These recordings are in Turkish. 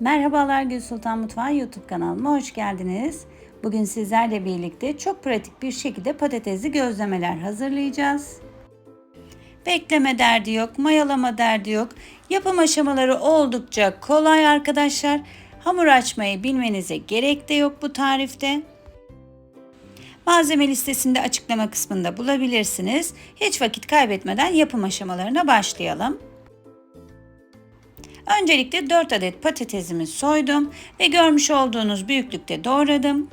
Merhabalar Gül Sultan Mutfağı YouTube kanalıma hoş geldiniz. Bugün sizlerle birlikte çok pratik bir şekilde patatesli gözlemeler hazırlayacağız. Bekleme derdi yok, mayalama derdi yok. Yapım aşamaları oldukça kolay arkadaşlar. Hamur açmayı bilmenize gerek de yok bu tarifte. Malzeme listesinde açıklama kısmında bulabilirsiniz. Hiç vakit kaybetmeden yapım aşamalarına başlayalım. Öncelikle 4 adet patatesimi soydum ve görmüş olduğunuz büyüklükte doğradım.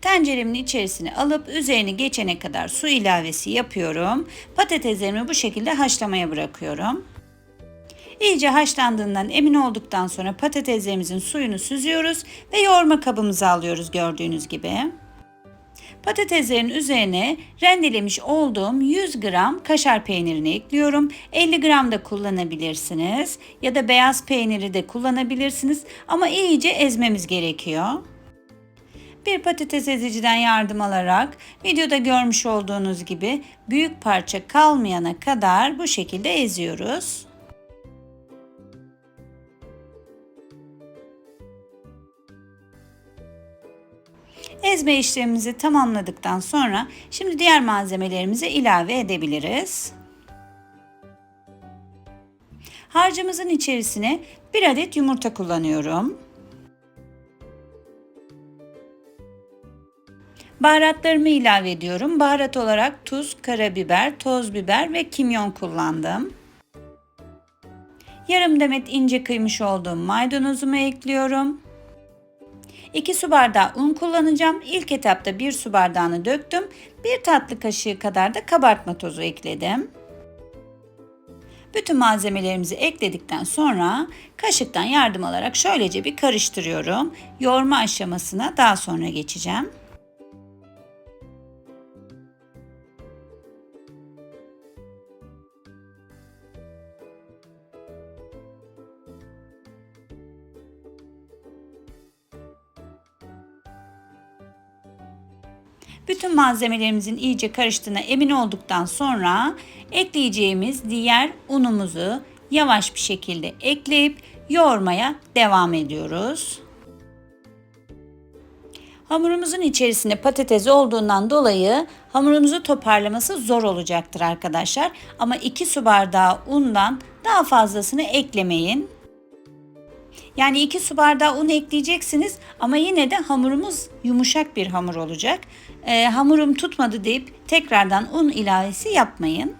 Tenceremin içerisine alıp üzerini geçene kadar su ilavesi yapıyorum. Patateslerimi bu şekilde haşlamaya bırakıyorum. İyice haşlandığından emin olduktan sonra patateslerimizin suyunu süzüyoruz ve yoğurma kabımıza alıyoruz gördüğünüz gibi. Patateslerin üzerine rendelemiş olduğum 100 gram kaşar peynirini ekliyorum. 50 gram da kullanabilirsiniz ya da beyaz peyniri de kullanabilirsiniz ama iyice ezmemiz gerekiyor. Bir patates eziciden yardım alarak videoda görmüş olduğunuz gibi büyük parça kalmayana kadar bu şekilde eziyoruz. Ezme işlemimizi tamamladıktan sonra şimdi diğer malzemelerimizi ilave edebiliriz. Harcımızın içerisine bir adet yumurta kullanıyorum. Baharatlarımı ilave ediyorum. Baharat olarak tuz, karabiber, toz biber ve kimyon kullandım. Yarım demet ince kıymış olduğum maydanozumu ekliyorum. 2 su bardağı un kullanacağım. İlk etapta 1 su bardağını döktüm. 1 tatlı kaşığı kadar da kabartma tozu ekledim. Bütün malzemelerimizi ekledikten sonra kaşıktan yardım alarak şöylece bir karıştırıyorum. Yoğurma aşamasına daha sonra geçeceğim. Bütün malzemelerimizin iyice karıştığına emin olduktan sonra ekleyeceğimiz diğer unumuzu yavaş bir şekilde ekleyip yoğurmaya devam ediyoruz. Hamurumuzun içerisinde patates olduğundan dolayı hamurumuzu toparlaması zor olacaktır arkadaşlar. Ama 2 su bardağı undan daha fazlasını eklemeyin. Yani 2 su bardağı un ekleyeceksiniz ama yine de hamurumuz yumuşak bir hamur olacak. E, hamurum tutmadı deyip tekrardan un ilavesi yapmayın.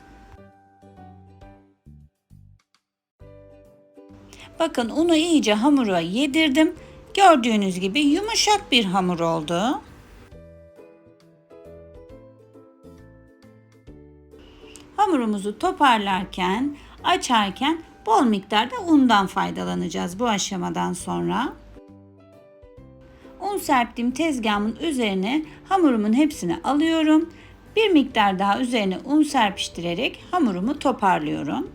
Bakın unu iyice hamura yedirdim. Gördüğünüz gibi yumuşak bir hamur oldu. Hamurumuzu toparlarken, açarken bol miktarda undan faydalanacağız bu aşamadan sonra. Un serptiğim tezgahımın üzerine hamurumun hepsini alıyorum. Bir miktar daha üzerine un serpiştirerek hamurumu toparlıyorum.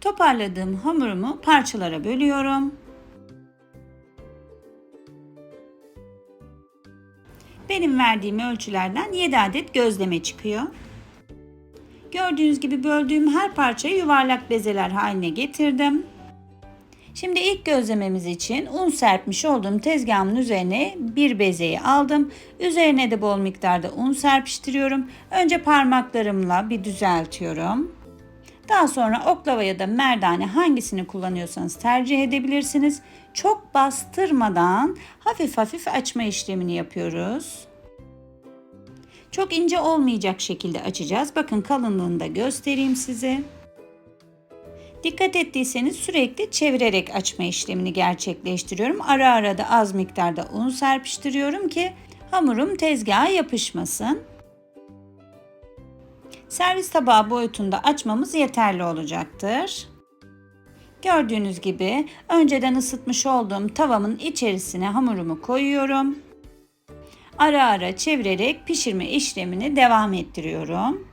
Toparladığım hamurumu parçalara bölüyorum. Benim verdiğim ölçülerden 7 adet gözleme çıkıyor. Gördüğünüz gibi böldüğüm her parçayı yuvarlak bezeler haline getirdim. Şimdi ilk gözlememiz için un serpmiş olduğum tezgahımın üzerine bir bezeyi aldım. Üzerine de bol miktarda un serpiştiriyorum. Önce parmaklarımla bir düzeltiyorum. Daha sonra oklava ya da merdane hangisini kullanıyorsanız tercih edebilirsiniz. Çok bastırmadan hafif hafif açma işlemini yapıyoruz. Çok ince olmayacak şekilde açacağız. Bakın kalınlığını da göstereyim size. Dikkat ettiyseniz sürekli çevirerek açma işlemini gerçekleştiriyorum. Ara ara da az miktarda un serpiştiriyorum ki hamurum tezgaha yapışmasın. Servis tabağı boyutunda açmamız yeterli olacaktır. Gördüğünüz gibi önceden ısıtmış olduğum tavamın içerisine hamurumu koyuyorum. Ara ara çevirerek pişirme işlemini devam ettiriyorum.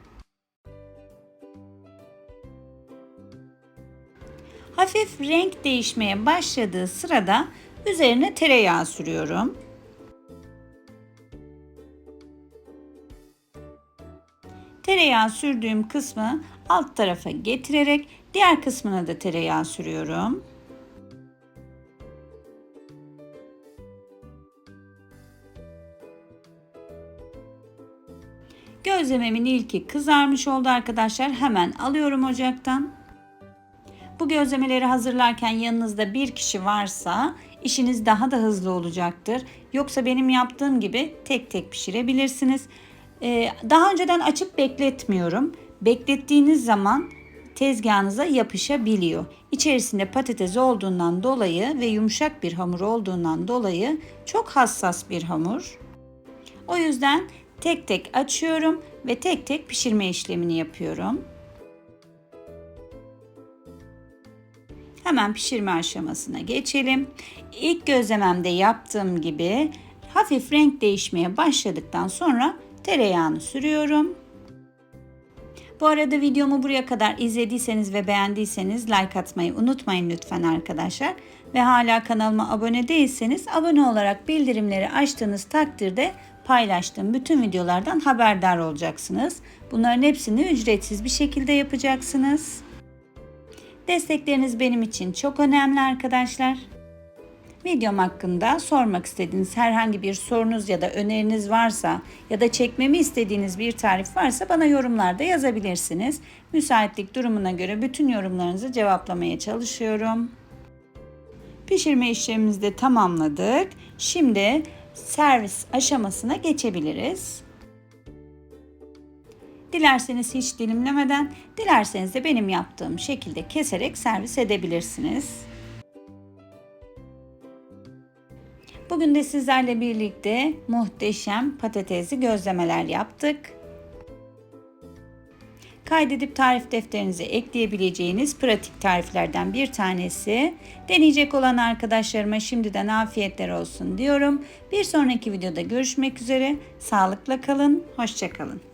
Hafif renk değişmeye başladığı sırada üzerine tereyağı sürüyorum. Tereyağı sürdüğüm kısmı alt tarafa getirerek diğer kısmına da tereyağı sürüyorum. Gözlememin ilki kızarmış oldu arkadaşlar. Hemen alıyorum ocaktan. Bu gözlemeleri hazırlarken yanınızda bir kişi varsa işiniz daha da hızlı olacaktır. Yoksa benim yaptığım gibi tek tek pişirebilirsiniz. Ee, daha önceden açıp bekletmiyorum. Beklettiğiniz zaman tezgahınıza yapışabiliyor. İçerisinde patates olduğundan dolayı ve yumuşak bir hamur olduğundan dolayı çok hassas bir hamur. O yüzden tek tek açıyorum ve tek tek pişirme işlemini yapıyorum. Hemen pişirme aşamasına geçelim. İlk gözlememde yaptığım gibi hafif renk değişmeye başladıktan sonra tereyağını sürüyorum. Bu arada videomu buraya kadar izlediyseniz ve beğendiyseniz like atmayı unutmayın lütfen arkadaşlar. Ve hala kanalıma abone değilseniz abone olarak bildirimleri açtığınız takdirde paylaştığım bütün videolardan haberdar olacaksınız. Bunların hepsini ücretsiz bir şekilde yapacaksınız. Destekleriniz benim için çok önemli arkadaşlar. Videom hakkında sormak istediğiniz herhangi bir sorunuz ya da öneriniz varsa ya da çekmemi istediğiniz bir tarif varsa bana yorumlarda yazabilirsiniz. Müsaitlik durumuna göre bütün yorumlarınızı cevaplamaya çalışıyorum. Pişirme işlemimizi de tamamladık. Şimdi servis aşamasına geçebiliriz. Dilerseniz hiç dilimlemeden, dilerseniz de benim yaptığım şekilde keserek servis edebilirsiniz. Bugün de sizlerle birlikte muhteşem patatesli gözlemeler yaptık. Kaydedip tarif defterinize ekleyebileceğiniz pratik tariflerden bir tanesi. Deneyecek olan arkadaşlarıma şimdiden afiyetler olsun diyorum. Bir sonraki videoda görüşmek üzere. Sağlıkla kalın, hoşçakalın.